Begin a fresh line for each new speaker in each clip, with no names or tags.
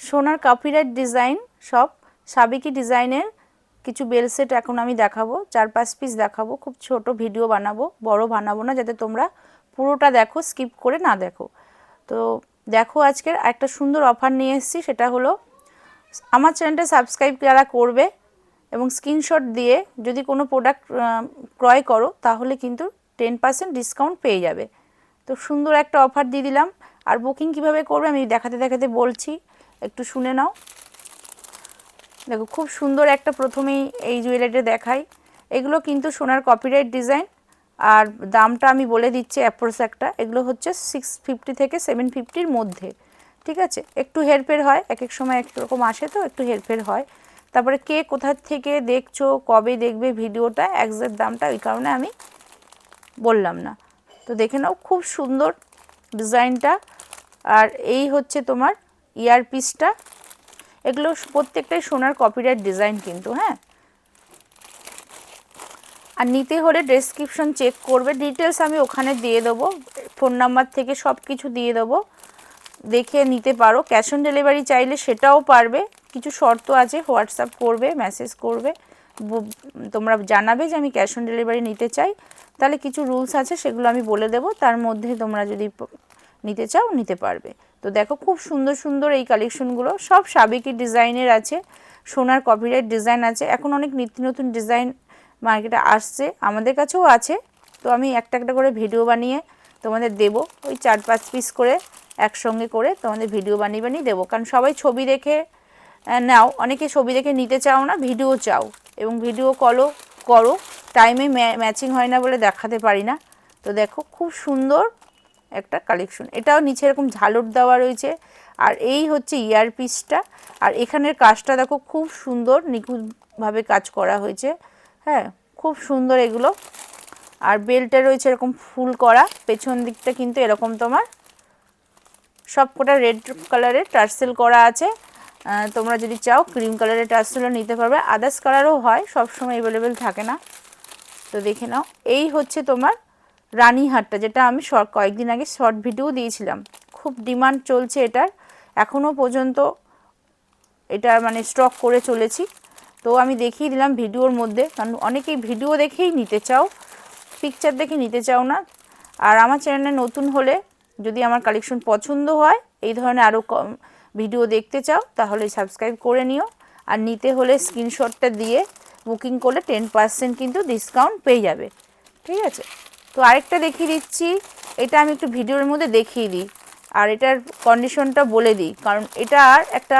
সোনার copyright design সব সাবেকি ডিজাইনের কিছু বেল সেট এখন আমি দেখাবো। চার, পাঁচ পিস দেখাবো। খুব ছোট ভিডিও বানাবো, বড় বানাবো না, যাতে তোমরা পুরোটা দেখো স্কিপ করে না দেখো। তো দেখো আজকের একটা সুন্দর অফার নিয়ে এসেছি, সেটা হলো আমার চ্যানেলটা সাবস্ক্রাইব যারা করবে এবং স্ক্রিনশট দিয়ে যদি কোনো প্রোডাক্ট ক্রয় করো, তাহলে কিন্তু টেন পার্সেন্ট ডিসকাউন্ট পেয়ে যাবে। তো সুন্দর একটা অফার দিয়ে দিলাম। আর বুকিং কীভাবে করবে আমি দেখাতে দেখাতে বলছি। একটু শুনে নাও। দেখো, খুব সুন্দর একটা প্রথমেই এই জুয়েলারিটা দেখাই। এগুলো কিন্তু সোনার কপিরাইট ডিজাইন আর দামটা আমি বলে দিচ্ছি অ্যাপ্রোস একটা। এগুলো হচ্ছে সিক্স ফিফটি থেকে সেভেন ফিফটির মধ্যে, ঠিক আছে? একটু হেরফের হয় এক এক সময় এক রকম আসে তো, একটু হেরফের হয়। তারপরে কে কোথা থেকে দেখছ, কবে দেখবে ভিডিওটা একজ্যাক্ট দামটা ওই কারণে আমি বললাম না। তো দেখে নাও, খুব সুন্দর ডিজাইনটা আর এই হচ্ছে তোমার ইয়ারপিসটা। এগুলো প্রত্যেকটাই সোনার কপিরাইট ডিজাইন কিন্তু হ্যাঁ? আর নিতে হলে ডেসক্রিপশন চেক করবে। ডিটেলস আমি ওখানে দিয়ে দেবো ফোন নাম্বার থেকে সব কিছু দিয়ে দেবো। দেখে নিতে পারো। ক্যাশ অন ডেলিভারি চাইলে সেটাও পারবে। কিছু শর্ত আছে হোয়াটসঅ্যাপ করবে মেসেজ করবে। তোমরা জানাবে যে আমি ক্যাশ অন ডেলিভারি নিতে চাই। তাহলে কিছু রুলস আছে, সেগুলো আমি বলে দেবো। তার মধ্যে তোমরা যদি নিতে চাও, নিতে পারবে। তো দেখো খুব সুন্দর সুন্দর এই কালেকশনগুলো সব সাবেকি ডিজাইনের আছে, সোনার কপিরাইট ডিজাইন আছে। এখন অনেক নিত্য নতুন ডিজাইন মার্কেটে আসছে, আমাদের কাছেও আছে। তো আমি একটা একটা করে ভিডিও বানিয়ে তোমাদের দেব। ওই চার পাঁচ পিস করে একসঙ্গে করে তোমাদের ভিডিও বানিয়ে বানিয়ে দেবো। কারণ সবাই ছবি দেখে নাও। অনেকে ছবি দেখে নিতে চাও না ভিডিও চাও। এবং ভিডিও কলও করো। টাইমে ম্যাচিং হয় না বলে দেখাতে পারি না। তো দেখো খুব সুন্দর একটা কালেকশন এটাও নিচে এরকম ঝালর দেওয়া রয়েছে। আর এই হচ্ছে ইয়ারপিসটা আর এখানের কাজটা দেখো, খুব সুন্দর নিখুঁতভাবে কাজ করা হয়েছে। হ্যাঁ খুব সুন্দর এগুলো। আর বেল্টে রয়েছে এরকম ফুল করা। পেছন দিকটা কিন্তু এরকম তোমার। সব কটা রেড কালারের টার্সেল করা আছে। তোমরা যদি চাও ক্রিম কালারের টার্সেলও নিতে পারবে। আদার্স কালারও হয় সব সময় অ্যাভেলেবেল থাকে না। তো দেখে নাও। এই হচ্ছে তোমার রানীহাটটা, যেটা আমি শর্ট কয়েকদিন আগে শর্ট ভিডিও দিয়েছিলাম। খুব ডিমান্ড চলছে এটার। এখনও পর্যন্ত এটা মানে স্টক করে চলেছি। তো আমি দেখিয়ে দিলাম ভিডিওর মধ্যে। কারণ অনেকেই ভিডিও দেখেই নিতে চাও পিকচার দেখে নিতে চাও না। আর আমার চ্যানেলে নতুন হলে যদি আমার কালেকশন পছন্দ হয়, এই ধরনের আরও ভিডিও দেখতে চাও, তাহলে সাবস্ক্রাইব করে নিও। আর নিতে হলে স্ক্রিনশটটা দিয়ে বুকিং করলে টেন পার্সেন্ট কিন্তু ডিসকাউন্ট পেয়ে যাবে। ঠিক আছে? তো আরেকটা দেখিয়ে দিচ্ছি। এটা আমি একটু ভিডিওর মধ্যে দেখিয়ে দিই। আর এটার কন্ডিশনটা বলে দিই। কারণ এটা আর একটা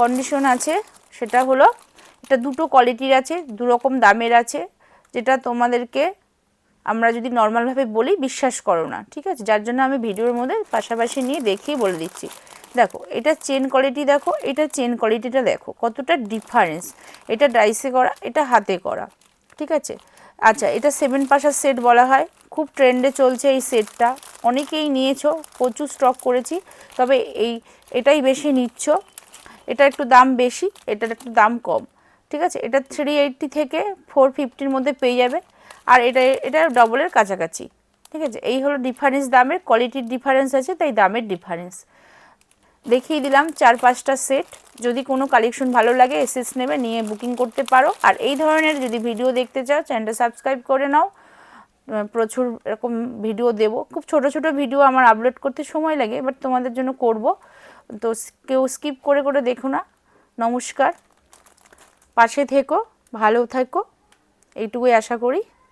কন্ডিশন আছে, সেটা হলো এটা দুটো কোয়ালিটির আছে দু রকম দামের আছে, যেটা তোমাদেরকে আমরা যদি নর্মালভাবে বলি, বিশ্বাস করো না। ঠিক আছে? যার জন্য আমি ভিডিওর মধ্যে পাশাপাশি নিয়ে দেখিয়ে বলে দিচ্ছি। দেখো, এটা চেন কোয়ালিটি দেখো, এটা চেন কোয়ালিটিটা দেখো। কতটা ডিফারেন্স এটা ডাইসে করা, এটা হাতে করা। ঠিক আছে? আচ্ছা এটা সেভেন পাশার সেট বলা হয়। খুব ট্রেন্ডে চলছে এই সেটটা অনেকেই নিয়েছো, প্রচুর স্টক করেছি, তবে এই, এটাই বেশি নিচ্ছ। এটা একটু দাম বেশি, এটার একটু দাম কম। ঠিক আছে? এটা থ্রি এইটটি থেকে ফোর ফিফটির মধ্যে পেয়ে যাবে। আর এটা এটা ডবলের কাছাকাছি। ঠিক আছে? এই হলো ডিফারেন্স দামের কোয়ালিটির ডিফারেন্স আছে, তাই দামের ডিফারেন্স দেখিয়ে দিলাম চার পাঁচটা সেট যদি কোনো কালেকশন ভালো লাগে এসএস নেবে, নিয়ে বুকিং করতে পারো। আর এই ধরনের যদি ভিডিও দেখতে চাও চ্যানেলটা সাবস্ক্রাইব করে নাও। প্রচুর এরকম ভিডিও দেব। খুব ছোট ছোট ভিডিও আমার আপলোড করতে সময় লাগে বাট তোমাদের জন্য করব। তো কেউ স্কিপ করে করে দেখো না। নমস্কার। পাশে থেকো, ভালো থেকো। এইটুকুই আশা করি।